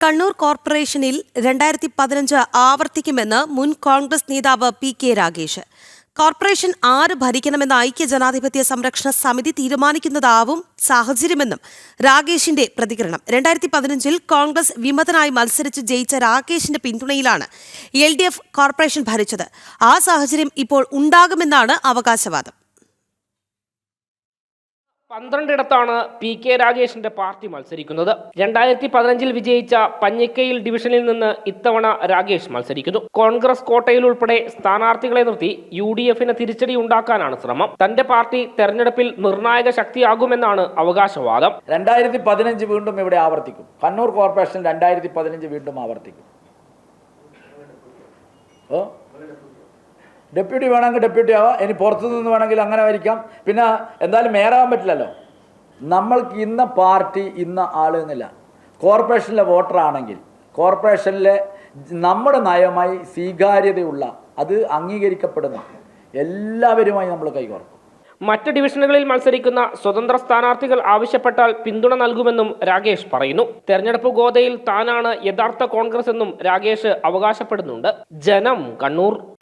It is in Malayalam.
കണ്ണൂർ കോർപ്പറേഷനിൽ രണ്ടായിരത്തി പതിനഞ്ച് ആവർത്തിക്കുമെന്ന് മുൻ കോൺഗ്രസ് നേതാവ് പി കെ രാഗേഷ്. കോർപ്പറേഷൻ ആര് ഭരിക്കണമെന്ന ഐക്യ ജനാധിപത്യ സംരക്ഷണ സമിതി തീരുമാനിക്കുന്നതാവും സാഹചര്യമെന്നും രാഗേഷിന്റെ പ്രതികരണം. രണ്ടായിരത്തി പതിനഞ്ചിൽ കോൺഗ്രസ് വിമതനായി മത്സരിച്ച് ജയിച്ച രാഗേഷിന്റെ പിന്തുണയിലാണ് എൽ കോർപ്പറേഷൻ ഭരിച്ചത്. ആ സാഹചര്യം ഇപ്പോൾ ഉണ്ടാകുമെന്നാണ് അവകാശവാദം. പന്ത്രണ്ടിടത്താണ് പി കെ രാഗേഷിന്റെ പാർട്ടി മത്സരിക്കുന്നത്. രണ്ടായിരത്തി പതിനഞ്ചിൽ വിജയിച്ച പഞ്ഞിക്കയിൽ ഡിവിഷനിൽ നിന്ന് ഇത്തവണ രാഗേഷ് മത്സരിക്കുന്നു. കോൺഗ്രസ് കോട്ടയിൽ ഉൾപ്പെടെ സ്ഥാനാർത്ഥികളെ നിർത്തി യു ഡി എഫിന് തിരിച്ചടി ഉണ്ടാക്കാനാണ് ശ്രമം. തന്റെ പാർട്ടി തെരഞ്ഞെടുപ്പിൽ നിർണായക ശക്തിയാകുമെന്നാണ് അവകാശവാദം. രണ്ടായിരത്തി പതിനഞ്ച് വീണ്ടും ഇവിടെ ആവർത്തിക്കും. കണ്ണൂർ കോർപ്പറേഷൻ രണ്ടായിരത്തി പതിനഞ്ച് വീണ്ടും ആവർത്തിക്കും. ഡെപ്യൂട്ടി വേണമെങ്കിൽ ഡെപ്യൂട്ടി ആവാം. ഇനി പുറത്തു നിന്ന് വേണമെങ്കിൽ അങ്ങനെ ആയിരിക്കാം പിന്നെ എന്തായാലും മേയറാകാൻ പറ്റില്ലല്ലോ. നമ്മൾക്ക് ഇന്ന പാർട്ടി ഇന്ന ആൾ എന്നില്ല. കോർപ്പറേഷനിലെ വോട്ടറാണെങ്കിൽ കോർപ്പറേഷനിലെ നമ്മുടെ നയമായി സ്വീകാര്യതയുള്ള അത് അംഗീകരിക്കപ്പെടുന്ന എല്ലാവരുമായി നമ്മൾ കൈകോർക്കും. മറ്റ് ഡിവിഷനുകളിൽ മത്സരിക്കുന്ന സ്വതന്ത്ര സ്ഥാനാർത്ഥികൾ ആവശ്യപ്പെട്ടാൽ പിന്തുണ നൽകുമെന്നും രാകേഷ് പറയുന്നു. തെരഞ്ഞെടുപ്പ് ഗോതയിൽ താനാണ് യഥാർത്ഥ കോൺഗ്രസ് എന്നും രാകേഷ് അവകാശപ്പെടുന്നുണ്ട്. ജനം കണ്ണൂർ.